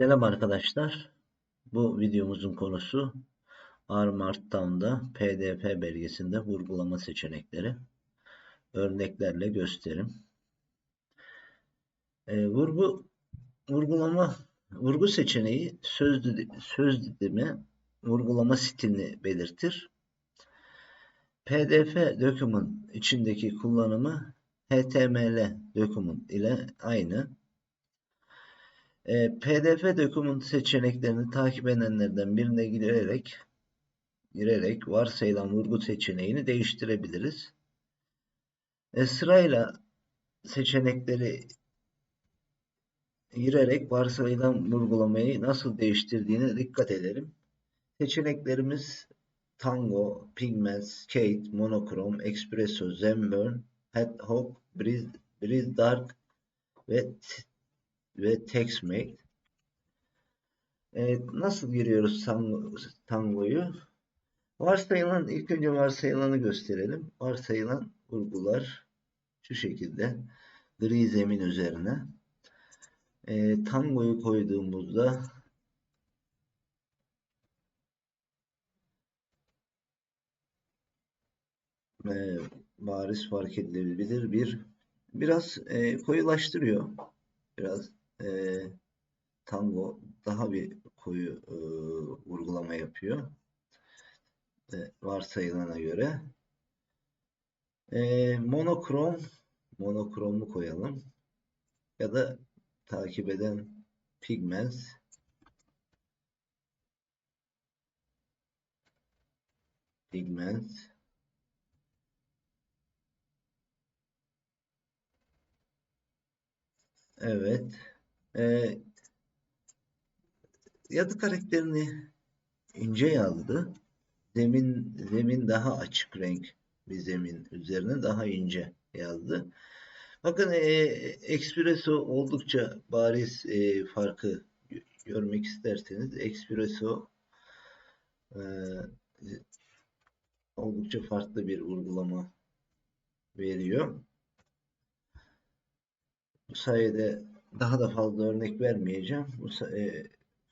Selam arkadaşlar. Bu videomuzun konusu R Markdown'da PDF belgesinde vurgulama seçenekleri. Örneklerle gösterim. Ee, vurgu vurgulama vurgu seçeneği söz söz dilimi vurgulama stilini belirtir. PDF document içindeki kullanımı HTML document ile aynı. E, PDF document seçeneklerini takip edenlerden birine girerek girerek varsayılan vurgu seçeneğini değiştirebiliriz. E, sırayla seçenekleri girerek varsayılan vurgulamayı nasıl değiştirdiğine dikkat edelim. Seçeneklerimiz Tango, Pigments, Skate, Monochrome, Espresso, Zenburn, Hedgehog, Breeze, Breeze Dark ve ve TextMate. Evet, nasıl giriyoruz tango, tangoyu? Varsayılan, ilk önce varsayılanı gösterelim. Varsayılan vurgular şu şekilde. Gri zemin üzerine. E, tangoyu koyduğumuzda e, bariz fark edilebilir bir biraz e, koyulaştırıyor. Biraz e, tango daha bir koyu e, vurgulama yapıyor. E, varsayılana göre. E, monokrom monokromlu koyalım. Ya da takip eden pigments pigments Evet. Ee, yazı karakterini ince yazdı. Zemin zemin daha açık renk bir zemin üzerine daha ince yazdı. Bakın e, Espresso oldukça bariz e, farkı görmek isterseniz Espresso e, oldukça farklı bir uygulama veriyor. Bu sayede daha da fazla örnek vermeyeceğim. Bu e,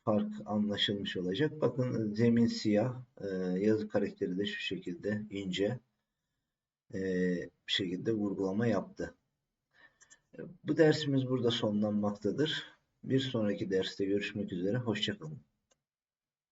fark anlaşılmış olacak. Bakın zemin siyah, e, yazı karakteri de şu şekilde ince e, bir şekilde vurgulama yaptı. Bu dersimiz burada sonlanmaktadır. Bir sonraki derste görüşmek üzere. Hoşçakalın.